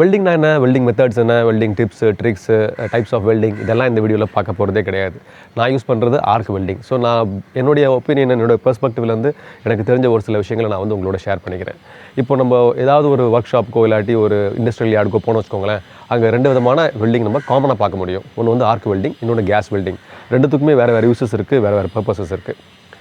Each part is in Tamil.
வெல்டிங்னா என்ன? வெல்டிங் மெத்தட்ஸ் என்ன? Welding tips tricks types of welding இதெல்லாம் இந்த வீடியோவில் பார்க்க போகிறதே கிடையாது. நான் யூஸ் பண்ணுறது ஆர்க் வெல்டிங் ஸோ நான் என்னுடைய ஒப்பீனியன் என்னோட பெர்ஸ்பெக்டிவ்லேருந்து எனக்கு தெரிஞ்ச ஒரு சில விஷயங்களை நான் வந்து உங்களோட ஷேர் பண்ணிக்கிறேன். இப்போ நம்ம ஏதாவது ஒரு ஒர்க் ஷாப்புக்கோ இல்லாட்டி ஒரு இண்டஸ்ட்ரியல் யார்டுக்கோ போனோம் வச்சுக்கோங்களேன் அங்கே ரெண்டு விதமான வெல்டிங் நம்ம காமனாக பார்க்க முடியும். ஒன்று வந்து ஆர்க் வெல்டிங் இன்னொன்று கேஸ் வெல்டிங் ரெண்டுத்துக்குமே வேறு வேறு யூசஸ் இருக்குது வேறு வேறு பர்பஸஸ் இருக்குது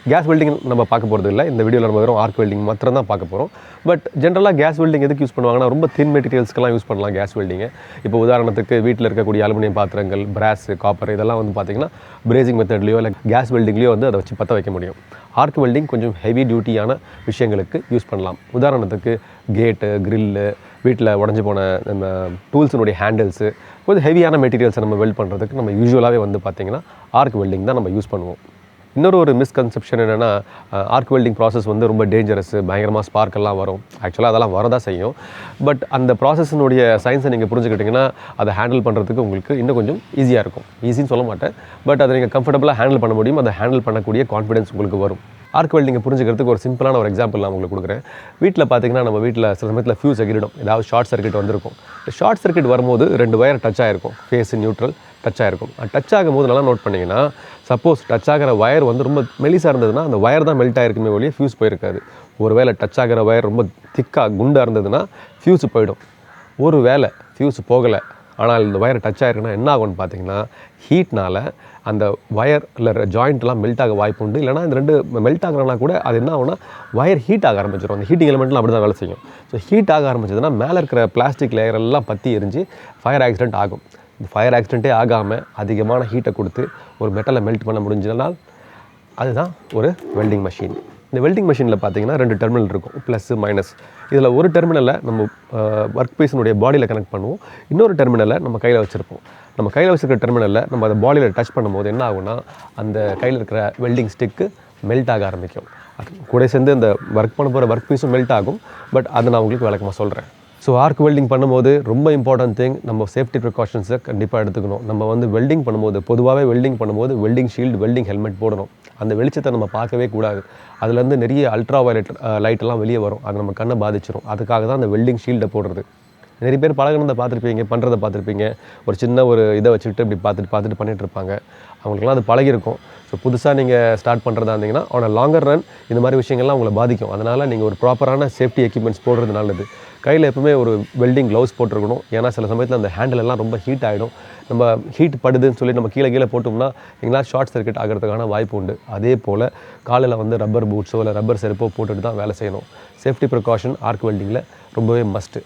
கேஸ் வெல்டிங் நம்ம பார்க்க போகிறது இல்லை. இந்த வீடியோவில் நம்ம வெறும் ஆர்க் வெல்டிங் மாத்திரம் தான் பார்க்க போகிறோம் பட் ஜென்ரலாக கேஸ் வெல்டிங் எதுக்கு யூஸ் பண்ணுவாங்கன்னா ரொம்ப தின் மெட்டீரியல்ஸ்க்கெல்லாம் யூஸ் பண்ணலாம் கேஸ் வெல்டிங்கை இப்போ உதாரணத்துக்கு வீட்டில் இருக்கக்கூடிய அலுமினியம் பாத்திரங்கள் பிராஸ் காப்பர் இதெல்லாம் வந்து பார்த்திங்கன்னா பிரேசிங் மெத்தட்லையோ இல்லை கேஸ் வெல்டிங்லேயோ வந்து அதை வச்சு பற்ற வைக்க முடியும். ஆர்க் வெல்டிங் கொஞ்சம் ஹெவி டியூட்டியான விஷயங்களுக்கு யூஸ் பண்ணலாம். உதாரணத்துக்கு கேட்டு க்ரில்லு வீட்டில் உடஞ்சி போன நம்ம டூல்ஸினுடைய ஹேண்டில்ஸு கொஞ்சம் ஹெவியான மெட்டீரியல்ஸை நம்ம வெல்ட் பண்ணுறதுக்கு நம்ம யூஸ்வலாகவே வந்து பார்த்திங்கன்னா ஆர்க் வெல்டிங் தான் நம்ம யூஸ் பண்ணுவோம். இன்னொரு ஒரு மிஸ்கன்செப்ஷன் என்னென்னா ஆர்க் வெல்டிங் ப்ராசஸ் வந்து ரொம்ப டேஞ்சரஸ் பயங்கரமாக ஸ்பார்க்கெல்லாம் வரும். ஆக்சுவலாக அதெல்லாம் வரதான் செய்யும். பட் அந்த ப்ராசஸினுடைய சயின்ஸை நீங்கள் புரிஞ்சுக்கிட்டிங்கன்னா அதை ஹேண்டில் பண்ணுறதுக்கு உங்களுக்கு இன்னும் கொஞ்சம் ஈஸியாக இருக்கும். ஈஸின்னு சொல்ல மாட்டேன். பட் அதை நீங்கள் கம்ஃபர்டபுளாக ஹேண்டில் பண்ண முடியும். அதை ஹேண்டில் பண்ணக்கூடிய கான்ஃபிடன்ஸ் உங்களுக்கு வரும். ஆர்க் வெல்டிங்கை புரிஞ்சுக்கிறதுக்கு ஒரு சிம்பிளான ஒரு எக்ஸாம்பிள் நான் உங்களுக்கு கொடுக்குறேன். வீட்டில் பார்த்தீங்கன்னா நம்ம வீட்டில் சில சமயத்தில் ஃபியூஸ் எகிரிடும் ஏதாவது ஷார்ட் சர்க்யூட் வந்திருக்கும். ஷார்ட் சர்க்யூட் வரும்போது ரெண்டு வயர் டச் ஆகிருக்கும் ஃபேஸ் நியூட்ரல் டச் ஆகிருக்கும் டச் ஆகும்போது நல்லா நோட் பண்ணிங்கன்னா சப்போஸ் டச் ஆகிற ஒயர் வந்து ரொம்ப மெலிசாக இருந்ததுன்னா அந்த ஒயர் தான் மெல்ட் ஆகிருக்குமே ஒழிய ஃபியூஸ் போயிருக்காது. ஒரு வேளை டச் ஆகிற ஒயர் ரொம்ப திக்காக குண்டாக இருந்ததுன்னா ஃபியூஸ் போயிடும். ஒரு வேளை ஃபியூஸ் போகலை ஆனால் இந்த ஒயர் டச் ஆகிருக்குன்னா என்ன ஆகும்னு பார்த்தீங்கன்னா ஹீட்னால் அந்த ஒயர் இல்லை ஜாயிண்ட்லாம் மெல்ட் ஆக வாய்ப்பு உண்டு. இல்லைனா இந்த ரெண்டு மெல்ட் ஆகிறனா கூட அது என்ன ஆகும்னா ஒயர் ஹீட் ஆக ஆரம்பிச்சிடும் அந்த ஹீட்டிங் எலிமெண்ட்லாம் அப்படி தான் வேலை செய்யும். ஸோ ஹீட் ஆக ஆரம்பிச்சதுன்னா மேலே இருக்கிற பிளாஸ்டிக் லேயர் எல்லாம் பற்றி எரிஞ்சு ஃபயர் ஆக்சிடென்ட் ஆகும். இந்த ஃபயர் ஆக்சிடென்ட்டே ஆகாமல் அதிகமான ஹீட்டை கொடுத்து ஒரு மெட்டலை மெல்ட் பண்ண முடிஞ்சதுனால் அதுதான் ஒரு வெல்டிங் மெஷின் இந்த வெல்டிங் மெஷினில் பார்த்தீங்கன்னா ரெண்டு டெர்மினல் இருக்கும். ப்ளஸ் மைனஸ் இதில் ஒரு டெர்மினலை நம்ம ஒர்க் பீஸினுடைய பாடியில் கனெக்ட் பண்ணுவோம். இன்னொரு டெர்மினலை நம்ம கையில் வச்சுருப்போம். நம்ம கையில் வச்சுருக்க டெர்மினலில் நம்ம அதை பாடியில் டச் பண்ணும்போது என்ன ஆகும்னா அந்த கையில் இருக்கிற வெல்டிங் ஸ்டிக்கு மெல்ட் ஆக ஆரம்பிக்கும். கூட சேர்ந்து அந்த ஒர்க் பண்ண போகிற ஒர்க் பீஸும் மெல்ட் ஆகும். பட் அதை நான் உங்களுக்கு விளக்கமாக சொல்கிறேன் ஸோ ஆர்க் வெல்டிங் பண்ணும்போது ரொம்ப இம்பார்ட்டன்ட் திங் நம்ம சேஃப்டி ப்ரிகாஷன்ஸை கண்டிப்பாக எடுத்துக்கணும். நம்ம வந்து வெல்டிங் பண்ணும்போது பொதுவாகவே வெல்டிங் பண்ணும்போது வெல்டிங் ஷீல்டு வெல்டிங் ஹெல்மெட் போடணும். அந்த வெளிச்சத்தை நம்ம பார்க்கவே கூடாது. அதுலேருந்து நிறைய அல்ட்ரா வயலட் லைட்டெல்லாம் வெளியே வரும். அது நம்ம கண்ணை பாதிச்சிரும். அதுக்காக தான் அந்த வெல்டிங் ஷீல்டை போடுறது. நிறைய பேர் பழகினதை பார்த்துருப்பீங்க பண்ணுறதை பார்த்துருப்பீங்க. ஒரு சின்ன ஒரு இதை வச்சுக்கிட்டு இப்படி பார்த்துட்டு பார்த்துட்டு பண்ணிகிட்டு இருப்பாங்க. அவங்களுக்குலாம் அது பழகிருக்கும் ஸோ புதுசாக நீங்கள் ஸ்டார்ட் பண்ணுறதா இருந்தீங்கன்னா அவனை லாங்கர் ரன் இந்த மாதிரி விஷயங்கள்லாம் உங்களை பாதிக்கும். அதனால் நீங்கள் ஒரு ப்ராப்பரான சேஃப்டி எக்யூப்மெண்ட்ஸ் போடுறது நல்லது. கையில் எப்பவுமே ஒரு வெல்டிங் க்ளவுஸ் போட்டிருக்கணும். ஏன்னா சில சமயத்தில் அந்த ஹேண்டில் எல்லாம் ரொம்ப ஹீட் ஆகிடும் நம்ம ஹீட் படுதுன்னு சொல்லி நம்ம கீழே கீழே போட்டோம்னா எங்கேனா ஷார்ட் சர்க்யூட் ஆகிறதுக்கான வாய்ப்பு உண்டு. அதே போல் காலில் வந்து ரப்பர் பூட்ஸோ இல்லை ரப்பர் செருப்போ போட்டுட்டு தான் வேலை செய்யணும். சேஃப்டி ப்ரிகாஷன் ஆர்க் வெல்டிங்கில் ரொம்பவே மஸ்ட்டு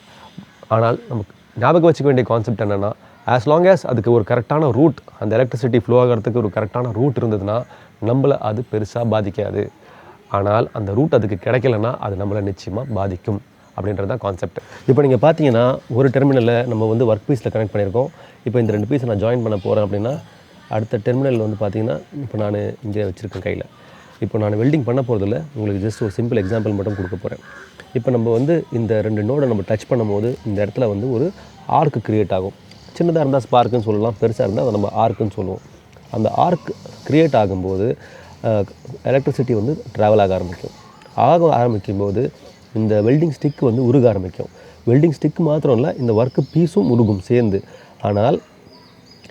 ஆனால் நமக்கு ஞாபகம் வச்சுக்க வேண்டிய கான்செப்ட் என்னென்னா ஆஸ் லாங் ஆஸ் அதுக்கு ஒரு கரெக்டான ரூட் அந்த எலக்ட்ரிசிட்டி ஃப்ளோ ஆகிறதுக்கு ஒரு கரெக்டான ரூட் இருந்ததுன்னா நம்மளை அது பெருசாக பாதிக்காது. ஆனால் அந்த ரூட் அதுக்கு கிடைக்கலன்னா அது நம்மளை நிச்சயமாக பாதிக்கும் அப்படின்றது தான் கான்செப்ட் இப்போ நீங்கள் பார்த்தீங்கன்னா ஒரு டெர்மினலில் நம்ம வந்து ஒர்க் பீஸில் கனெக்ட் பண்ணியிருக்கோம். இப்போ இந்த ரெண்டு பீஸை நான் ஜாயின் பண்ண போகிறேன் அப்படின்னா அடுத்த டெர்மினலில் வந்து பார்த்தீங்கன்னா இப்போ நான் இங்கே வச்சுருக்கேன் கையில். இப்போ நான் வெல்டிங் பண்ண போகிறதில்ல உங்களுக்கு ஜஸ்ட் ஒரு சிம்பிள் எக்ஸாம்பிள் மட்டும் கொடுக்க போகிறேன் இப்போ நம்ம வந்து இந்த ரெண்டு நோடை நம்ம டச் பண்ணும்போது இந்த இடத்துல வந்து ஒரு ஆர்க் க்ரியேட் ஆகும். சின்னதாக இருந்தால் ஸ்பார்க்குன்னு சொல்லலாம் பெருசாக இருந்தால் அதை நம்ம ஆர்க்குன்னு சொல்லுவோம். அந்த ஆர்க் க்ரியேட் ஆகும்போது எலக்ட்ரிசிட்டி வந்து ட்ராவல் ஆக ஆரம்பிக்கும். ஆக ஆரம்பிக்கும் போது இந்த வெல்டிங் ஸ்டிக் வந்து உருக ஆரம்பிக்கும். வெல்டிங் ஸ்டிக் மாத்திரம் இல்லை இந்த ஒர்க்கு பீஸும் உருகும் சேர்ந்து. ஆனால்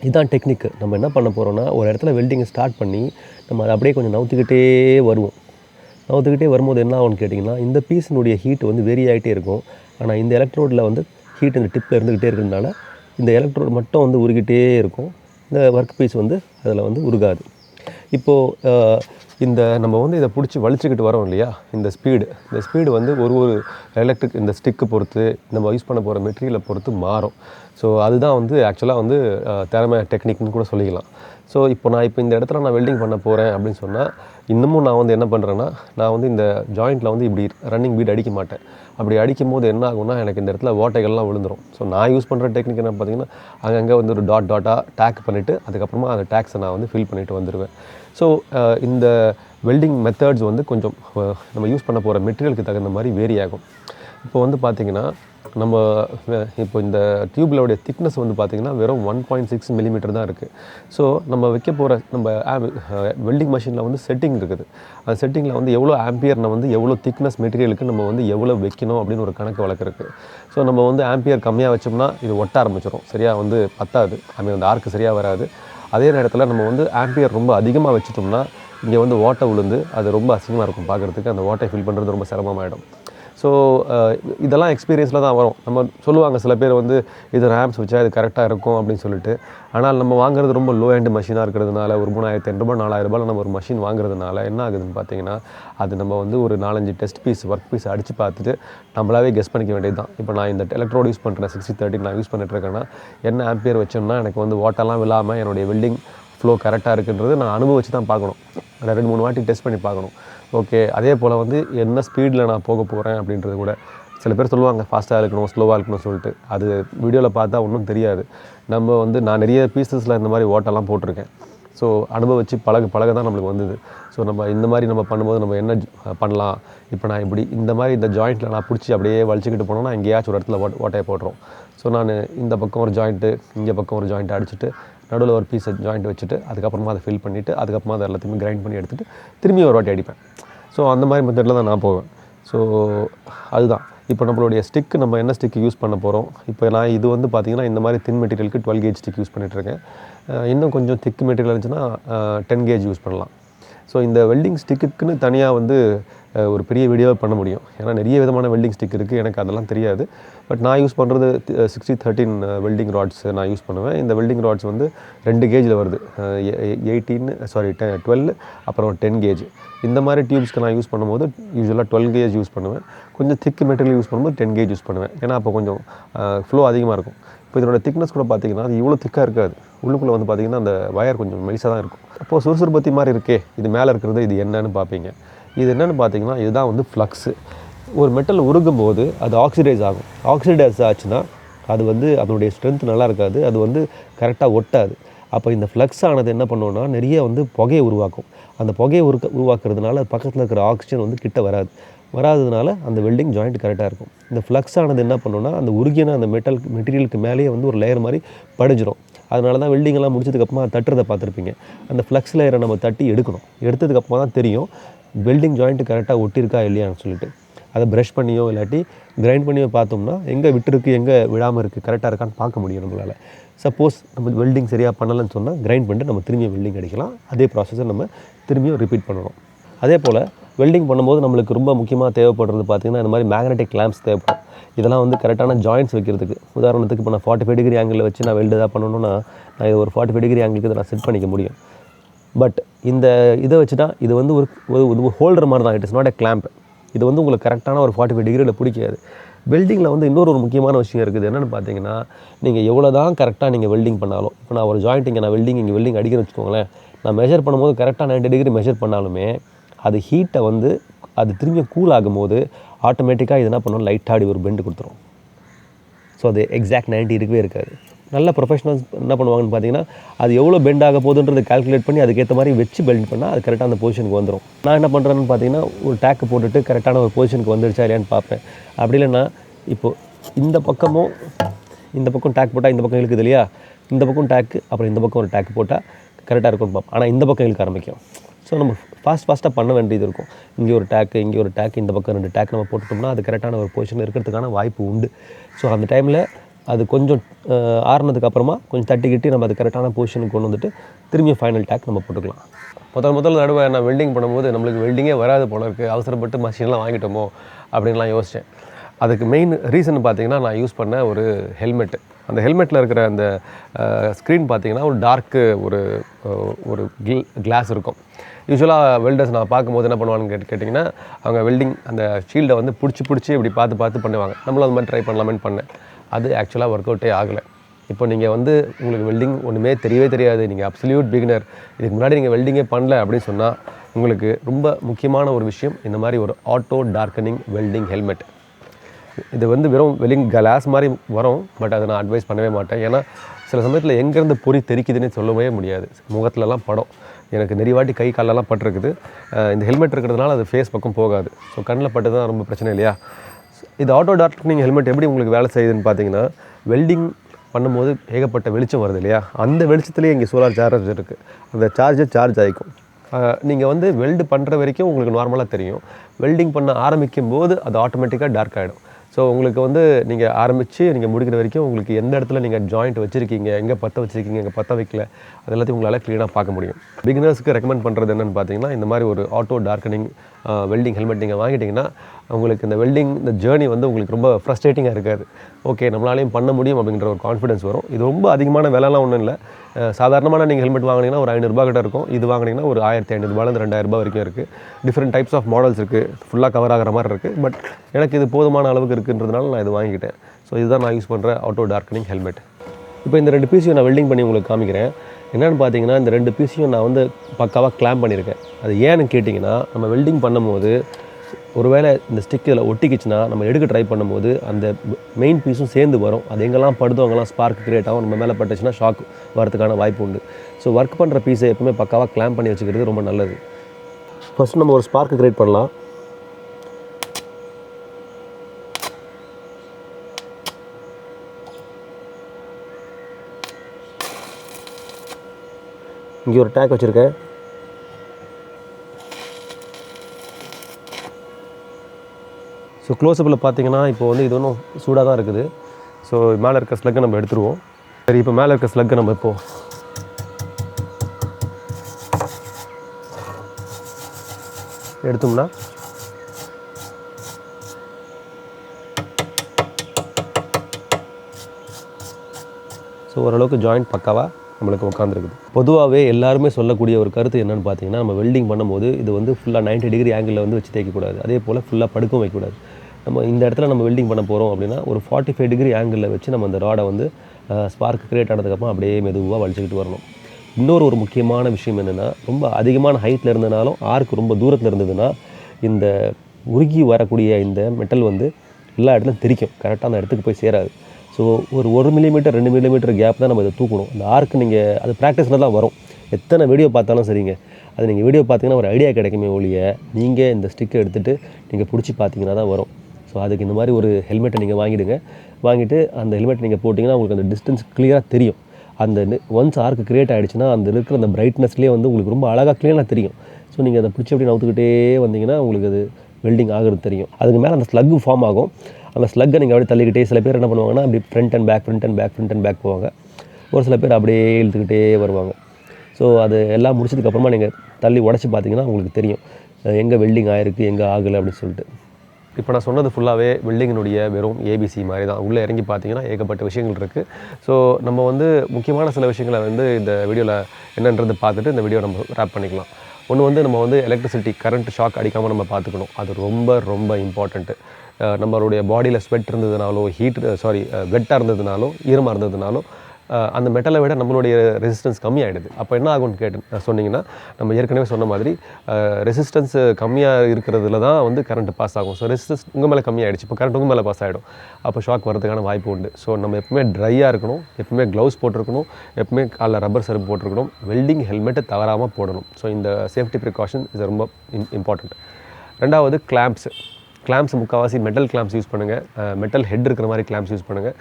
இதுதான் டெக்னிக்கு. நம்ம என்ன பண்ண போகிறோம்னா ஒரு இடத்துல வெல்டிங்கை ஸ்டார்ட் பண்ணி நம்ம அதை அப்படியே கொஞ்சம் நவுத்துக்கிட்டே வருவோம். நவுத்துக்கிட்டே வரும்போது என்ன ஆகும்னு கேட்டிங்கன்னா இந்த பீஸினுடைய ஹீட் வந்து வெரி ஆகிட்டே இருக்கும். ஆனால் இந்த எலக்ட்ரோடில் வந்து ஹீட் இந்த டிப்பில் இருந்துக்கிட்டே இருக்கிறதுனால இந்த எலக்ட்ரோட் மட்டும் வந்து உருகிட்டே இருக்கும். இந்த ஒர்க் பீஸ் வந்து அதில் வந்து உருகாது. இப்போது இந்த நம்ம வந்து இதை பிடிச்சி வலிச்சுக்கிட்டு வரோம் இல்லையா? இந்த ஸ்பீடு இந்த ஸ்பீடு வந்து ஒரு ஒரு எலக்ட்ரிக் இந்த ஸ்டிக்கு பொறுத்து நம்ம யூஸ் பண்ண போகிற மெட்டீரியலை பொறுத்து மாறும். ஸோ அதுதான் வந்து ஆக்சுவலாக வந்து திறமை டெக்னிக்னு கூட சொல்லிக்கலாம். ஸோ இப்போ நான் இப்போ இந்த இடத்துல நான் வெல்டிங் பண்ண போகிறேன் அப்படின்னு சொன்னால் இன்னமும் நான் வந்து என்ன பண்ணுறேன்னா நான் வந்து இந்த ஜாயிண்ட்டில் வந்து இப்படி ரன்னிங் பீட் அடிக்க மாட்டேன். அப்படி அடிக்கும் போது என்ன ஆகும்னா எனக்கு இந்த இடத்துல ஓட்டைகள்லாம் விழுந்துரும். ஸோ நான் யூஸ் பண்ணுற டெக்னிக் என்ன பார்த்தீங்கன்னா அங்கங்கே வந்து ஒரு டாட் டாட்டாக டேக் பண்ணிவிட்டு அதுக்கப்புறமா அந்த டேக்ஸை நான் வந்து ஃபில் பண்ணிட்டு வந்துடுவேன் ஸோ uh, இந்த வெல்டிங் மெத்தட்ஸ் வந்து கொஞ்சம் uh, நம்ம யூஸ் பண்ண போகிற மெட்டீரியலுக்கு தகுந்த மாதிரி வேரி ஆகும். இப்போ வந்து பார்த்திங்கன்னா நம்ம இப்போ இந்த டியூப்லோடைய திக்னஸ் வந்து பார்த்தீங்கன்னா வெறும் ஒன் பாயிண்ட் சிக்ஸ் மில்லிமீட்டர் தான் இருக்குது ஸோ நம்ம வைக்க போகிற நம்ம வெல்டிங் மிஷினில் வந்து செட்டிங் இருக்குது. அந்த செட்டிங்கில் வந்து எவ்வளோ ஆம்பியர் வந்து எவ்வளோ திக்னஸ் மெட்டீரியலுக்கு நம்ம வந்து எவ்வளோ வைக்கணும் அப்படின்னு ஒரு கணக்கு வழக்கு இருக்குது ஸோ நம்ம வந்து ஆம்பியர் கம்மியாக வச்சோம்னா இது ஒட்ட ஆரம்பிச்சிடும் சரியாக வந்து பத்தாது. ஐ மீன் அந்த ஆர்க்கு சரியாக வராது. அதே நேரத்தில் நம்ம வந்து ஆம்பியர் ரொம்ப அதிகமாக வச்சிட்டோம்னா இங்கே வந்து ஓட்டை விழுந்து அது ரொம்ப அசிங்கமாக இருக்கும் பார்க்குறதுக்கு அந்த ஓட்டை ஃபில் பண்ணுறது ரொம்ப சிரமமாயிடும். ஸோ uh, இதெல்லாம் எக்ஸ்பீரியன்ஸில் தான் வரும். நம்ம சொல்லுவாங்க சில பேர் வந்து இது ரேம்ஸ் வச்சா இது கரெக்டாக இருக்கும் அப்படின்னு சொல்லிட்டு. ஆனால் நம்ம வாங்குறது ரொம்ப லோ ஹேண்ட் மிஷினாக இருக்கிறதுனால ஒரு மூணாயிரத்தி ரூபாய் நாலாயிரம் ரூபாயில் நம்ம ஒரு மஷின் வாங்குறதுனால என்ன ஆகுதுன்னு பார்த்தீங்கன்னா அது நம்ம வந்து ஒரு நாலஞ்சு டெஸ்ட் பீஸ் ஒர்க் பீஸ் அடித்து பார்த்துட்டு நம்மளாவே கெஸ் பண்ணிக்க வேண்டியது தான். இப்போ நான் இந்த எலக்ட்ரோடு யூஸ் பண்ணுறேன் சிக்ஸ்டி தேர்ட்டி நான் யூஸ் பண்ணிட்டு இருக்கேன்னா என்ன ஆம்பியர் வச்சோம்னா எனக்கு வந்து ஓட்டெல்லாம் விழாமல் என்னுடைய வெல்டிங் ஃப்ளோ கரெக்டாக இருக்குன்றது நான் அனுபவிச்சு தான் பார்க்கணும். நான் ரெண்டு மூணு வாட்டி டெஸ்ட் பண்ணி பார்க்கணும். ஓகே அதே போல் வந்து என்ன ஸ்பீடில் நான் போக போகிறேன் அப்படின்றது கூட சில பேர் சொல்லுவாங்க ஃபாஸ்ட்டாக இருக்கணும் ஸ்லோவாக இருக்கணும் சொல்லிட்டு. அது வீடியோவில் பார்த்தா ஒன்றும் தெரியாது. நம்ம வந்து நான் நிறைய பீசஸில் இந்த மாதிரி ஓட்டெல்லாம் போட்டிருக்கேன். ஸோ அனுபவிச்சு பழக பழக தான் நம்மளுக்கு வந்தது. ஸோ நம்ம இந்த மாதிரி நம்ம பண்ணும்போது நம்ம என்ன ஜ- பண்ணலாம்? இப்போ நான் இப்படி இந்த மாதிரி இந்த ஜாயிண்ட்டில் நான் பிடிச்சி அப்படியே வலிச்சுக்கிட்டு போனோம்னா எங்கேயாச்சும் ஒரு இடத்துல ஓட்ட ஓட்டையை போடுறோம் ஸோ நான் இந்த பக்கம் ஒரு ஜாயிண்ட்டு இங்கே பக்கம் ஒரு ஜாயிண்ட் அடிச்சுட்டு நடுவில் ஒரு பீஸை ஜாயிண்ட் வச்சுட்டு அதுக்கப்புறமா அதை ஃபில் பண்ணிவிட்டு அதுக்கப்புறமா அதை எல்லாத்தையுமே கிரைண்ட் பண்ணி எடுத்துகிட்டு திரும்பி ஒரு வாட்டி அடிப்பேன். ஸோ அந்த மாதிரி மெத்தடில் தான் நான் போவேன். ஸோ அதுதான். இப்போ நம்மளுடைய ஸ்டிக்கு நம்ம என்ன ஸ்டிக் யூஸ் பண்ண போகிறோம் இப்போ நான் இது வந்து பார்த்திங்கன்னா இந்த மாதிரி தின் மெட்டீரியலுக்கு டுவெல் கேஜ் ஸ்டிக் யூஸ் பண்ணிகிட்ருக்கேன் இன்னும் கொஞ்சம் திக் மெட்டீரியல் இருந்துச்சுன்னா டென் கேஜ் யூஸ் பண்ணலாம். ஸோ இந்த வெல்டிங் ஸ்டிக்குக்குன்னு தனியாக வந்து ஒரு பெரிய வீடியோவை பண்ண முடியும். ஏன்னா நிறைய விதமான வெல்டிங் ஸ்டிக் இருக்குது எனக்கு அதெல்லாம் தெரியாது. பட் நான் யூஸ் பண்ணுறது சிக்ஸ்டி தேர்ட்டின் வெல்டிங் ராட்ஸ் நான் யூஸ் பண்ணுவேன். இந்த வெல்டிங் ராட்ஸ் வந்து ரெண்டு கேஜில் வருது. எயிட்டீன் சாரி டெ டுவெல் அப்புறம் டென் கேஜ் இந்த மாதிரி டியூப்ஸ்க்கு நான் யூஸ் பண்ணும்போது யூஸ்வலாக டுவெல் கேஜ் யூஸ் பண்ணுவேன். கொஞ்சம் திக் மெட்டீரியல் யூஸ் பண்ணும்போது டென் கேஜ் யூஸ் பண்ணுவேன். ஏன்னா அப்போ கொஞ்சம் ஃப்ளோ அதிகமாக இருக்கும். இப்போ இதோட திக்னஸ் கூட பார்த்தீங்கன்னா அது இவ்வளோ திக்காக இருக்காது. உள்ளுக்குள்ளே வந்து பார்த்தீங்கன்னா அந்த வயர் கொஞ்சம் மெலிசாக தான் இருக்கும். அப்போது சுறுசுறுபத்தி மாதிரி இருக்கே இது மேலே இருக்கிறது இது என்னன்னு பார்ப்பீங்க இது என்னன்னு பார்த்தீங்கன்னா இதுதான் வந்து ஃப்ளக்ஸு ஒரு மெட்டல் உருகும் போது அது ஆக்சிடைஸ் ஆகும். ஆக்சிடைஸ் ஆச்சுன்னா அது வந்து அதனுடைய ஸ்ட்ரென்த் நல்லா இருக்காது. அது வந்து கரெக்டாக ஒட்டாது. அப்போ இந்த ஃப்ளக்ஸ் ஆனது என்ன பண்ணுவோம்னா நிறைய வந்து புகையை உருவாக்கும். அந்த புகையை உருக்க உருவாக்குறதுனால அது பக்கத்தில் இருக்கிற ஆக்சிஜன் வந்து கிட்ட வராது. வராததுனால அந்த வெல்டிங் ஜாயிண்ட் கரெக்டாக இருக்கும். இந்த ஃப்ளக்ஸ் ஆனது என்ன பண்ணுன்னா அந்த உருகின அந்த மெட்டல் மெட்டீரியலுக்கு மேலேயே வந்து ஒரு லேயர் மாதிரி படிஞ்சிடும் அதனால தான் வெல்டிங்கெல்லாம் முடிச்சதுக்கப்புறமா தட்டுறதை பார்த்துருப்பீங்க. அந்த ஃப்ளக்ஸ் லேயரை நம்ம தட்டி எடுக்கணும். எடுத்ததுக்கப்புறமா தான் தெரியும் வெல்டிங் ஜாயிண்ட்டு கரெக்டாக ஒட்டியிருக்கா இல்லையான்னு சொல்லிட்டு. அதை ப்ரஷ் பண்ணியோ இல்லாட்டி கிரைண்ட் பண்ணியோ பார்த்தோம்னா எங்கே விட்டுருக்கு எங்கே விடாமல் இருக்குது கரெக்டாக இருக்கான்னு பார்க்க முடியும் நம்மளால். சப்போஸ் நம்ம வெல்டிங் சரியாக பண்ணலைன்னு சொன்னால் கிரைண்ட் பண்ணிட்டு நம்ம திரும்பியும் வெல்டிங் அடிக்கலாம். அதே ப்ராசஸை நம்ம திரும்பியும் ரிப்பீட் பண்ணணும். அதே போல் வெல்டிங் பண்ணும்போது நம்மளுக்கு ரொம்ப முக்கியமாக தேவைப்படுறது பார்த்திங்கன்னா இந்த மாதிரி மேக்னெட்டிக் கிளாம்ப்ஸ் தேவைப்படும். இதெல்லாம் வந்து கரெக்டான ஜாயின்ட்ஸ் வைக்கிறதுக்கு. உதாரணத்துக்கு இப்போ நான் ஃபார்ட்டி ஃபைவ் டிகிரி ஆங்கிளில் வச்சு நான் வெல்டு ஏதாவது பண்ணணும்னா நான் இது ஒரு ஃபார்ட்டி ஃபைவ் டிகிரி ஆங்கிளுக்கு இதை நான் செட் பண்ணிக்க முடியும். பட் இந்த இதை வச்சுட்டா இது வந்து ஒரு ஒரு- ஒரு ஹோல்டர் மாதிரி தான் it is not a clamp இது வந்து உங்களுக்கு கரெக்டான ஒரு ஃபார்ட்டி ஃபைவ் டிகிரியில் பிடிக்காது. வெல்டிங்கில் வந்து இன்னொரு ஒரு முக்கியமான விஷயம் இருக்குது. என்னென்னு பார்த்தீங்கன்னா நீங்கள் எவ்வளோ தான் கரெக்டாக நீங்கள் வெல்டிங் பண்ணாலும் இப்போ நான் ஒரு ஜாயிண்ட் இங்கே நான் வெல்டிங் இங்கே வெல்டிங் அடிக்கிறேன்னு வச்சுக்கோங்களேன். நான் மெஷர் பண்ணும்போது கரெக்டாக 90 டிகிரி மெஷர் பண்ணாலுமே அது ஹீட்டை வந்து அது திரும்பி கூல் ஆகும்போது ஆட்டோமேட்டிக்காக இது என்ன பண்ணணும் லைட்டாக ஒரு பெண்டு கொடுத்துரும். ஸோ அது எக்ஸாக்ட் 90 இருக்கவே இருக்காது. நல்ல ப்ரொஃபஷனல்ஸ் என்ன பண்ணுவாங்கன்னு பார்த்தீங்கன்னா அது எவ்வளோ பெண்ட் ஆக போகுதுன்றதை கால்குலேட் பண்ணி அதுக்கேற்ற மாதிரி வச்சு பெல்ட் பண்ணால் அது கரெக்டாக அந்த பொசிஷனுக்கு வந்துடும் நான் என்ன பண்ணுறேன்னு பார்த்தீங்கன்னா ஒரு டேக்கு போட்டுட்டு கரெக்டான ஒரு பொசிஷனுக்கு வந்துடுச்சா இல்லையான்னு பார்ப்பேன். அப்படி இல்லைன்னா இப்போது இந்த பக்கமும் இந்த பக்கம் டேக் போட்டால் இந்த பக்கம் இழுக்குது இல்லையா? இந்த பக்கம் டேக்கு அப்புறம் இந்த பக்கம் ஒரு டேக் போட்டால் கரெக்டாக இருக்கும்னு பார்ப்போம் ஆனால் இந்த பக்கம் இழுக்க ஆரம்பிக்கும். ஸோ நம்ம ஃபாஸ்ட் ஃபாஸ்ட்டாக பண்ண வேண்டியது இருக்கும். இங்கே ஒரு டேக்கு இங்கே ஒரு டேக் இந்த பக்கம் ரெண்டு டேக் நம்ம போட்டுட்டோம்னா அது கரெக்டான ஒரு பொசிஷனில் இருக்கிறதுக்கான வாய்ப்பு உண்டு. ஸோ அந்த டைமில் அது கொஞ்சம் ஆறுனதுக்கப்புறமா ஆறுனதுக்கு அப்புறமா கொஞ்சம் தட்டிக்கிட்டு நம்ம அது கரெக்டான பொசிஷனுக்கு கொண்டு வந்துட்டு திரும்பி ஃபைனல் டேக் நம்ம போட்டுக்கலாம். முதல் முதல் நடுவே நான் வெல்டிங் பண்ணும்போது நம்மளுக்கு வெல்டிங்கே வராது போல இருக்குது அவசரப்பட்டு மஷின்லாம் வாங்கிட்டோமோ? அப்படின்லாம் யோசித்தேன் அதுக்கு மெயின் ரீசன் பார்த்தீங்கன்னா நான் யூஸ் பண்ண ஒரு ஹெல்மெட்டு அந்த ஹெல்மெட்டில் இருக்கிற அந்த ஸ்க்ரீன் பார்த்தீங்கன்னா ஒரு டார்க்கு ஒரு ஒரு கில் கிளாஸ் இருக்கும். யூஸ்வலாக வெல்டர்ஸ் நான் பார்க்கும்போது என்ன பண்ணுவாங்கன்னு கேட்டு கேட்டிங்கன்னா அவங்க வெல்டிங் அந்த ஷீல்டை வந்து பிடிச்சி பிடிச்சி இப்படி பார்த்து பார்த்து பண்ணுவாங்க. நம்மளும் அது மாதிரி ட்ரை பண்ணலாமேன்னு பண்ணேன். அது ஆக்சுவலாக ஒர்க் அவுட்டே ஆகலை. இப்போ நீங்கள் வந்து உங்களுக்கு வெல்டிங் ஒன்றுமே தெரியவே தெரியாது. நீங்கள் அப்சல்யூட் பிகினர் இதுக்கு முன்னாடி நீங்கள் வெல்டிங்கே பண்ணல அப்படின்னு சொன்னால் உங்களுக்கு ரொம்ப முக்கியமான ஒரு விஷயம் இந்த மாதிரி ஒரு ஆட்டோ டார்க்கனிங் வெல்டிங் ஹெல்மெட் இது வந்து வெறும் வெளி கிளாஸ் மாதிரி வரும் பட் அதை நான் அட்வைஸ் பண்ணவே மாட்டேன். ஏன்னா சில சமயத்தில் எங்கேருந்து பொறி தெரிக்குதுன்னே சொல்லவே முடியாது. முகத்துலலாம் படம். எனக்கு நெறிவாட்டி கை காலெல்லாம் பட்டிருக்குது. இந்த ஹெல்மெட் இருக்கிறதுனால அது ஃபேஸ் பக்கம் போகாது. ஸோ கண்ணில் பட்டு தான் ரொம்ப பிரச்சனை இல்லையா? ஸோ இது ஆட்டோ டார்க்னிங் ஹெல்மெட் எப்படி உங்களுக்கு வேலை செய்யுதுன்னு பார்த்தீங்கன்னா வெல்டிங் பண்ணும்போது ஏகப்பட்ட வெளிச்சம் வருது இல்லையா? அந்த வெளிச்சத்துலேயே இங்கே சோலார் சார்ஜ் இருக்குது அந்த சார்ஜர் சார்ஜ் ஆகிக்கும் நீங்கள் வந்து வெல்டு பண்ணுற வரைக்கும் உங்களுக்கு நார்மலாக தெரியும். வெல்டிங் பண்ண ஆரம்பிக்கும் போது அது ஆட்டோமேட்டிக்காக டார்க் ஆகிடும் ஸோ உங்களுக்கு வந்து நீங்கள் ஆரம்பித்து நீங்கள் முடிக்கிற வரைக்கும் உங்களுக்கு எந்த இடத்துல நீங்கள் ஜாயிண்ட் வச்சுருக்கீங்க எங்கே பற்ற வச்சுருக்கீங்க எங்கே பற்ற வைக்கல அது எல்லாத்தையும் உங்களால் க்ளீனாக பார்க்க முடியும். பிகினர்ஸ்க்கு ரெக்கமெண்ட் பண்ணுறது என்னென்னு பார்த்தீங்கன்னா இந்த மாதிரி ஒரு ஆட்டோ டார்க்கனிங் வெல்டிங் ஹெல்மெட் நீங்கள் வாங்கிட்டீங்கன்னா உங்களுக்கு இந்த வெல்டிங் இந்த ஜேர்னி வந்து உங்களுக்கு ரொம்ப ஃப்ரஸ்ட்ரேட்டிங்காக இருக்காது. ஓகே நம்மளாலையும் பண்ண முடியும் அப்படின்ற ஒரு கான்ஃபிடன்ஸ் வரும். இது ரொம்ப அதிகமான விலைலாம் ஒன்றும் இல்லை. சாதாரணமாக சாதாரணமான நீங்கள் ஹெல்மெட் வாங்கினீங்கன்னா ஒரு ஐநூறுரூபா கிட்ட இருக்கும். இது வாங்கினீங்கன்னா ஒரு ஆயிரத்தி ஐநூறுபாலேருந்து ரெண்டாயிரரூபா வரைக்கும் இருக்குது டிஃப்ரெண்ட் டைப்ஸ் ஆஃப் மாடல்ஸ் இருக்குது ஃபுல்லாக கவர் ஆகிற மாதிரி இருக்குது பட் எனக்கு இது போதுமான அளவுக்கு இருக்குன்றதுனால நான் இது வாங்கிக்கிட்டேன். ஸோ இதுதான் நான் யூஸ் பண்ணுற ஆட்டோ டார்க்கனிங் ஹெல்மெட் இப்போ இந்த ரெண்டு பீஸையும் நான் வெல்டிங் பண்ணி உங்களுக்கு காமிக்கிறேன். என்னென்னு பார்த்தீங்கன்னா இந்த ரெண்டு பீஸையும் நான் வந்து பக்காவாக கிளாம் பண்ணியிருக்கேன் அது ஏன்னு கேட்டிங்கன்னா நம்ம வெல்டிங் பண்ணும்போது ஒருவேளை இந்த ஸ்டிக் இதில் ஒட்டிக்கிச்சுன்னா நம்ம எடுக்க ட்ரை பண்ணும்போது அந்த மெயின் பீஸும் சேர்ந்து வரும். அது எங்கெல்லாம் படுதோ அங்கெல்லாம் ஸ்பார்க் கிரியேட் ஆகும் நம்ம மேலே பட்டுச்சுன்னா ஷாக் வரதுக்கான வாய்ப்பு உண்டு. ஸோ ஒர்க் பண்ணுற பீஸை எப்பவுமே பக்காவாக கிளாம் பண்ணி வச்சுக்கிறது ரொம்ப நல்லது. ஃபஸ்ட் நம்ம ஒரு ஸ்பார்க் க்ரியேட் பண்ணலாம். இங்கே ஒரு டேக் வச்சுருக்கேன். ஸோ க்ளோஸ்அப்பில் பார்த்தீங்கன்னா இப்போ வந்து இது ஒன்றும் சூடாக தான் இருக்குது. ஸோ மேலே இருக்க ஸ்லக்கை நம்ம எடுத்துருவோம். சரி இப்போ மேலே இருக்க ஸ்லக்கை நம்ம இப்போ எடுத்தோம்னா ஸோ ஓரளவுக்கு ஜாயிண்ட் பக்காவாக நம்மளுக்கு உட்காந்துருக்குது பொதுவாகவே எல்லாருமே சொல்லக்கூடிய ஒரு கருத்து என்னென்னு பார்த்தீங்கன்னா நம்ம வெல்டிங் பண்ணும்போது இது வந்து ஃபுல்லாக 90 டிகிரி ஆங்கிளில் வந்து வச்சு தேய்க்கக்கூடாது. அதே போல் ஃபுல்லாக படுக்கவும் வைக்கக்கூடாது. நம்ம இந்த இடத்துல நம்ம வெல்டிங் பண்ண போகிறோம் அப்படின்னா ஒரு ஃபார்ட்டி ஃபைவ் டிகிரி ஆங்கிளில் வச்சு நம்ம அந்த ராடை வந்து ஸ்பார்க் கிரியேட் ஆனதுக்கப்புறம் அப்படியே மெதுவாக வலிச்சுக்கிட்டு வரணும். இன்னொரு ஒரு முக்கியமான விஷயம் என்னென்னா ரொம்ப அதிகமான ஹைட்டில் இருந்ததுனாலும் ஆர்க் ரொம்ப தூரத்தில் இருந்ததுன்னா இந்த உருகி வரக்கூடிய இந்த மெட்டல் வந்து எல்லா இடத்துலையும் தெரிக்கும். கரெக்டாக அந்த இடத்துக்கு போய் சேராது. ஸோ ஒரு ஒரு மில்லிமீட்டர் ரெண்டு மில்லிமீட்டர் கேப் தான் நம்ம இதை தூக்கணும். அந்த ஆர்க் நீங்கள் அது ப்ராக்டிஸில் தான் வரும். எத்தனை வீடியோ பார்த்தாலும் சரிங்க. அது நீங்கள் வீடியோ பார்த்தீங்கன்னா ஒரு ஐடியா கிடைக்குமே ஒழிய நீங்கள் இந்த ஸ்டிக்கை எடுத்துகிட்டு நீங்கள் பிடிச்சி பார்த்தீங்கன்னா தான் வரும். ஸோ அதுக்கு இந்த மாதிரி ஒரு ஹெல்மெட்டை நீங்கள் வாங்கிடுங்க. வாங்கிட்டு அந்த ஹெல்மெட் நீங்கள் போட்டிங்கன்னா உங்களுக்கு அந்த டிஸ்டன்ஸ் கிளியராக தெரியும். அந்த ஒன்ஸ் ஆர்க் க்ரியேட் ஆகிடுச்சுன்னா அந்த இருக்கிற அந்த பிரைட்னஸ்லேயே வந்து உங்களுக்கு ரொம்ப அழகாக க்ளீனாக தெரியும். ஸோ நீங்கள் அதை பிடிச்சி அப்படி நவுத்துக்கிட்டே வந்தீங்கன்னா உங்களுக்கு அது வெல்டிங் ஆகிறது தெரியும். அதுக்கு மேலே அந்த ஸ்லக்கு ஃபார்ம் ஆகும். அந்த ஸ்லக்கை நீங்கள் அப்படியே தள்ளிக்கிட்டே சில பேர் என்ன பண்ணுவாங்கன்னா அப்படி front and back front and back front and back போவாங்க. ஒரு சில பேர் அப்படியே இழுத்துக்கிட்டே வருவாங்க. ஸோ அது எல்லாம் முடிச்சதுக்கப்புறமா நீங்கள் தள்ளி உடச்சி பார்த்தீங்கன்னா உங்களுக்கு தெரியும். எங்கே வெல்டிங் ஆகிருக்கு எங்கே ஆகலை அப்படின்னு சொல்லிட்டு. இப்போ நான் சொன்னது ஃபுல்லாகவே வெல்டிங்கினுடைய வெறும் ஏபிசி மாதிரி தான். உள்ளே இறங்கி பார்த்தீங்கன்னா ஏகப்பட்ட விஷயங்கள் இருக்குது ஸோ நம்ம வந்து முக்கியமான சில விஷயங்களை வந்து இந்த வீடியோவில் என்னன்றது பார்த்துட்டு இந்த வீடியோ நம்ம ரேப் பண்ணிக்கலாம். ஒன்று வந்து நம்ம வந்து எலக்ட்ரிசிட்டி கரண்ட் ஷாக் அடிக்காமல் நம்ம பார்த்துக்கணும். அது ரொம்ப ரொம்ப இம்பார்ட்டண்ட்டு நம்மளுடைய பாடியில் ஸ்வெட் இருந்ததுனாலோ ஹீட் சாரி வெட்டாக இருந்ததுனாலோ ஈரமாக இருந்ததுனாலோ அந்த மெட்டலை விட நம்மளுடைய ரெசிஸ்டன்ஸ் கம்மியாகிடுது அப்போ என்ன ஆகும்னு கேட்டு சொன்னிங்கன்னா நம்ம ஏற்கனவே சொன்ன மாதிரி ரெசிஸ்டன்ஸ் கம்மியாக இருக்கிறதுல தான் வந்து கரண்ட் பாஸ் ஆகும். ஸோ ரெசிஸ்டன்ஸ் உங்கள் மேலே கம்மியாகிடுச்சு இப்போ கரண்ட் உங்கள் மேலே பாஸ் ஆகிடும் அப்போ ஷாக் வரதுக்கான வாய்ப்பு உண்டு. ஸோ நம்ம எப்பவுமே ட்ரையாக இருக்கணும். எப்பவுமே க்ளவுஸ் போட்டிருக்கணும். எப்பவுமே காலில் ரப்பர் செருப்பு போட்டிருக்கணும். வெல்டிங் ஹெல்மெட்டை தவறாமல் போடணும். ஸோ இந்த சேஃப்டி ப்ரிகாஷன் இது ரொம்ப இம்பார்ட்டண்ட் ரெண்டாவது கிளாம்ப்ஸு கிளாம்ஸ் முக்கால்வாசி மெட்டல் கிளாம்ஸ் யூஸ் பண்ணுங்கள் மெட்டல் ஹெட் இருக்கிற மாதிரி கிளாம்ஸ் யூஸ் பண்ணுங்கள்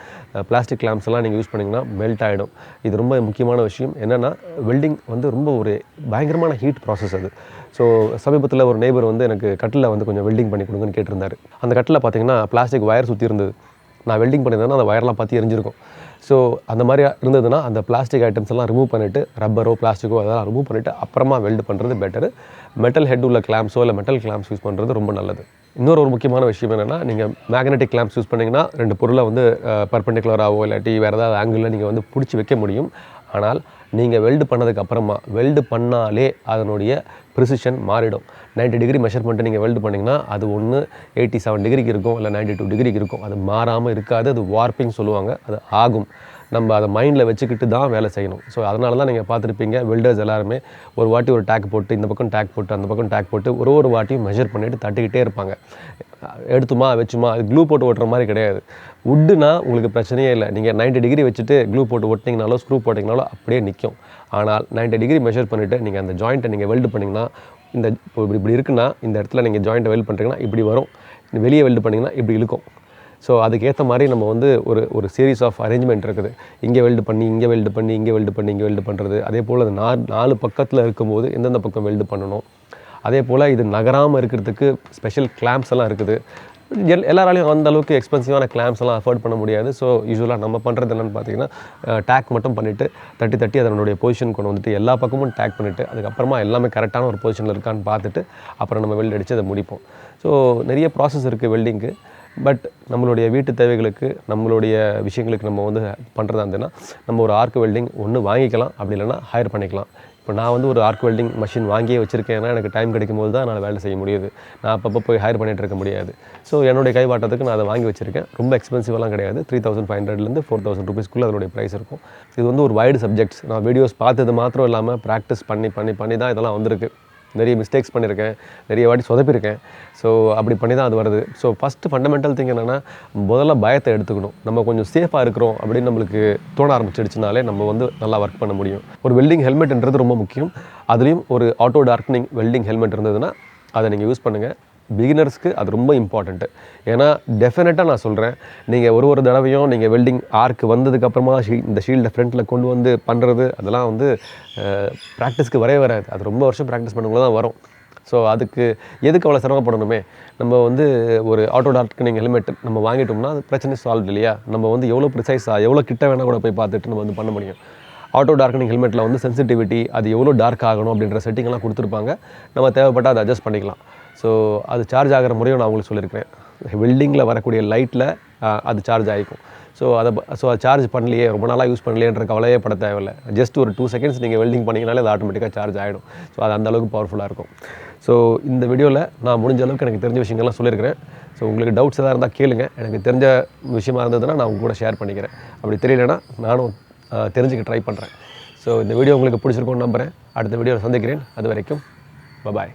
பிளாஸ்டிக் கிளாம்ப்ஸ் எல்லாம் நீங்கள் யூஸ் பண்ணிங்கன்னா மெல்ட் ஆகிடும் இது ரொம்ப முக்கியமான விஷயம். என்னென்னா வெல்டிங் வந்து ரொம்ப ஒரு பயங்கரமான ஹீட் ப்ராசஸ் அது. ஸோ சமீபத்தில் ஒரு நெய்பர் வந்து எனக்கு கட்டில் வந்து கொஞ்சம் வெல்டிங் பண்ணி கொடுங்கன்னு கேட்டிருந்தாரு. அந்த கட்டில் பார்த்தீங்கன்னா பிளாஸ்டிக் வயர் சுற்றி இருந்தது. நான் வெல்டிங் பண்ணியிருந்தேன்னா அந்த வயர்லாம் பார்த்து எரிஞ்சிருக்கும். ஸோ அந்த மாதிரி இருந்ததுன்னா அந்த பிளாஸ்டிக் ஐட்டம்ஸ் எல்லாம் ரிமூவ் பண்ணிவிட்டு ரப்பரோ பிளாஸ்டிக்கோ அதெல்லாம் ரிமூவ் பண்ணிவிட்டு அப்புறமா வெல்டு பண்ணுறது பெட்டரு மெட்டல் ஹெட் உள்ள கிளாம்ஸோ இல்லை மெட்டல் கிளாம்ஸ் யூஸ் பண்ணுறது ரொம்ப நல்லது. இன்னொரு ஒரு முக்கியமான விஷயம் என்னென்னா நீங்கள் மேக்னெட்டிக் கிளாம்ஸ் யூஸ் பண்ணிங்கன்னா ரெண்டு பொருளை வந்து பர்பண்டிகுலராகவோ இல்லாட்டி வேறு ஏதாவது ஆங்கிளில் நீங்கள் வந்து பிடிச்சி வைக்க முடியும். ஆனால் நீங்கள் வெல்டு பண்ணதுக்கு அப்புறமா வெல்டு பண்ணாலே அதனுடைய ப்ரிசிஷன் மாறிடும். 90 டிகிரி மெஷர்மெண்ட்டு நீங்கள் வெல்டு பண்ணிங்கன்னா அது ஒன்று எயிட்டி செவன் டிகிரிக்கு இருக்கும் இல்லை 92 டூ டிகிரிக்கு இருக்கும். அது மாறாமல் இருக்காது அது வார்ப்பிங் சொல்லுவாங்க அது ஆகும். நம்ம அதை மைண்டில் வச்சுக்கிட்டு தான் வேலை செய்யணும். ஸோ அதனால தான் நீங்கள் பார்த்துருப்பீங்க வெல்டர்ஸ் எல்லாருமே ஒரு வாட்டி ஒரு டேக் போட்டு இந்த பக்கம் டேக் போட்டு அந்த பக்கம் டேக் போட்டு ஒரு ஒரு வாட்டியும் மெஷர் பண்ணிவிட்டு தட்டிக்கிட்டே இருப்பாங்க. எடுத்துமா வச்சுமா அது க்ளூ போட்டு ஓட்டுற மாதிரி கிடையாது. உட்டுனா உங்களுக்கு பிரச்சனையே இல்லை. நீங்கள் 90 டிகிரி வச்சுட்டு க்ளூ போட்டு ஒட்டிங்கனாலோ ஸ்க்ரூ போட்டிங்கனாலோ அப்படியே நிற்கும் ஆனால் 90 டிகிரி மெஷர் பண்ணிவிட்டு நீங்கள் அந்த ஜாயிண்ட்டை நீங்கள் வெல்டு பண்ணிங்கன்னா இந்த இப்போ இப்படி இப்படி இருக்குன்னா இந்த இடத்துல நீங்கள் ஜாயிண்ட்டை வெல்ட் பண்ணுறீங்கன்னா இப்படி வரும். வெளியே வெல்டு பண்ணிங்கன்னா இப்படி இழுக்கும். ஸோ அதுக்கேற்ற மாதிரி நம்ம வந்து ஒரு ஒரு சீரீஸ் ஆஃப் அரேஞ்ச்மெண்ட் இருக்குது. இங்கே வெல்டு பண்ணி இங்கே வெல்டு பண்ணி இங்கே வெல்டு பண்ணி இங்கே வெல்டு பண்ணுறது அதே போல் அது நாலு நாலு பக்கத்தில் இருக்கும்போது எந்தெந்த பக்கம் வெல்டு பண்ணணும். அதே போல் இது நகராமல் இருக்கிறதுக்கு ஸ்பெஷல் கிளாம்ஸ் எல்லாம் இருக்குது. எல் எல்லாராலையும் அந்த அளவுக்கு எக்ஸ்பென்சிவான கிளாம்ஸ் எல்லாம் அஃபோர்ட் பண்ண முடியாது. ஸோ யூஸ்வலாக நம்ம பண்ணுறது என்னென்னு பார்த்தீங்கன்னா டேக் மட்டும் பண்ணிவிட்டு தட்டி தட்டி அதனுடைய பொசிஷன் கொண்டு வந்துட்டு எல்லா பக்கமும் டேக் பண்ணிவிட்டு அதுக்கப்புறமா எல்லாமே கரெக்டான ஒரு பொசிஷனில் இருக்கான்னு பார்த்துட்டு அப்புறம் நம்ம வெல்டு அடித்து அதை முடிப்போம். ஸோ நிறைய ப்ராசஸ் இருக்குது வெல்டிங்க்கு பட் நம்மளுடைய வீட்டு தேவைகளுக்கு நம்மளுடைய விஷயங்களுக்கு நம்ம வந்து பண்ணுறதா இருந்ததுன்னா நம்ம ஒரு ஆர்க் வெல்டிங் ஒன்று வாங்கிக்கலாம். அப்படி இல்லைன்னா ஹையர் பண்ணிக்கலாம். இப்போ நான் வந்து ஒரு ஆர்க் வெல்டிங் மிஷின் வாங்கியே வச்சுருக்கேன்னா எனக்கு டைம் கிடைக்கும் போது தான் நான் வேலை செய்ய முடியுது. நான் அப்பப்போ போய் ஹையர் பண்ணிகிட்டு இருக்க முடியாது. ஸோ என்னுடைய கைவாட்டத்துக்கு நான் அதை வாங்கி வச்சுருக்கேன். ரொம்ப எக்ஸ்பென்சிவெலாம் கிடையாது. த்ரீ தௌசண்ட் ஃபைவ் ஹண்ட்ரட்லேருந்து ஃபோர் தௌசண்ட் ருபீஸ்க்குள்ளே அதனுடைய ப்ரைஸ் இருக்கும். இது வந்து ஒரு வைடு சப்ஜெக்ட்ஸ் நான் வீடியோஸ் பார்த்தது மாத்திரம் இல்லாமல் ப்ராக்டிஸ் பண்ணி பண்ணி பண்ணி தான் இதெல்லாம் வந்திருக்கு. நிறைய மிஸ்டேக்ஸ் பண்ணியிருக்கேன் நிறைய வாட்டி சொதப்பியிருக்கேன். ஸோ அப்படி பண்ணி தான் அது வருது. ஸோ ஃபஸ்ட்டு ஃபண்டமெண்டல் திங் என்னென்னா முதல்ல பயத்தை எடுத்துக்கணும். நம்ம கொஞ்சம் சேஃபாக இருக்கிறோம் அப்படின்னு நம்மளுக்கு தோண ஆரம்பிச்சிடுச்சுனாலே நம்ம வந்து நல்லா ஒர்க் பண்ண முடியும். ஒரு வெல்டிங் ஹெல்மெட்ன்றது ரொம்ப முக்கியம். அதுலேயும் ஒரு ஆட்டோ டார்க்னிங் வெல்டிங் ஹெல்மெட் இருந்ததுன்னா அதை நீங்கள் யூஸ் பண்ணுங்கள் பிகினர்ஸ்க்கு அது ரொம்ப இம்பார்ட்டண்ட்டு ஏன்னா டெஃபினட்டாக நான் சொல்கிறேன் நீங்கள் ஒரு ஒரு தடவையும் நீங்கள் வெல்டிங் ஆர்க்கு வந்ததுக்கப்புறமா ஷீ இந்த ஷீல்டை ஃப்ரண்ட்டில் கொண்டு வந்து பண்ணுறது அதெல்லாம் வந்து ப்ராக்டிஸ்க்கு வரவே வராது. அது ரொம்ப வருஷம் ப்ராக்டிஸ் பண்ணும்போது தான் வரும். ஸோ அதுக்கு எதுக்கு அவ்வளோ சிரமப்படணுமே? நம்ம வந்து ஒரு ஆட்டோ டார்க்னிங் ஹெல்மெட் நம்ம வாங்கிட்டோம்னா அது பிரச்சனை சால்வ் இல்லையா? நம்ம வந்து எவ்வளோ ப்ரிசைஸாக எவ்வளோ கிட்ட வேணால் கூட போய் பார்த்துட்டு நம்ம வந்து பண்ண முடியும். ஆட்டோ டார்க்கனிங் ஹெல்மெட்டில் வந்து சென்சிட்டிவிட்டி அது எவ்வளோ டார்க் ஆகணும் அப்படின்ற செட்டிங்லாம் கொடுத்துருப்பாங்க. நம்ம தேவைப்பட்டால் அதை அட்ஜஸ்ட் பண்ணிக்கலாம். ஸோ அது சார்ஜ் ஆகிற முறையும் நான் உங்களுக்கு சொல்லியிருக்கிறேன். வெல்டிங்கில் வரக்கூடிய லைட்டில் அது சார்ஜ் ஆகிக்கும். ஸோ அதை ஸோ அது சார்ஜ் பண்ணலையே ரொம்ப நாளாக யூஸ் பண்ணலையேன்ற கவலையே பட தேவையில்லை. ஜஸ்ட் ஒரு டூ செகண்ட்ஸ் நீங்கள் வெல்டிங் பண்ணிங்கனாலே அது ஆட்டோமேட்டிக்காக சார்ஜ் ஆகிடும் ஸோ அது அந்தளவுக்கு பவர்ஃபுல்லாக இருக்கும். ஸோ இந்த வீடியோவில் நான் முடிஞ்ச அளவுக்கு எனக்கு தெரிஞ்ச விஷயங்கள்லாம் சொல்லியிருக்கிறேன். ஸோ உங்களுக்கு டவுட்ஸ் எதாவது இருந்தால் கேளுங்க. எனக்கு தெரிஞ்ச விஷயமா இருந்ததுன்னா நான் உங்கள் கூட ஷேர் பண்ணிக்கிறேன். அப்படி தெரியலனா நானும் தெரிஞ்சுக்க ட்ரை பண்ணுறேன் ஸோ இந்த வீடியோ உங்களுக்கு பிடிச்சிருக்கோன்னு நம்புகிறேன் அடுத்த வீடியோவில் சந்திக்கிறேன். அது வரைக்கும் பபாய்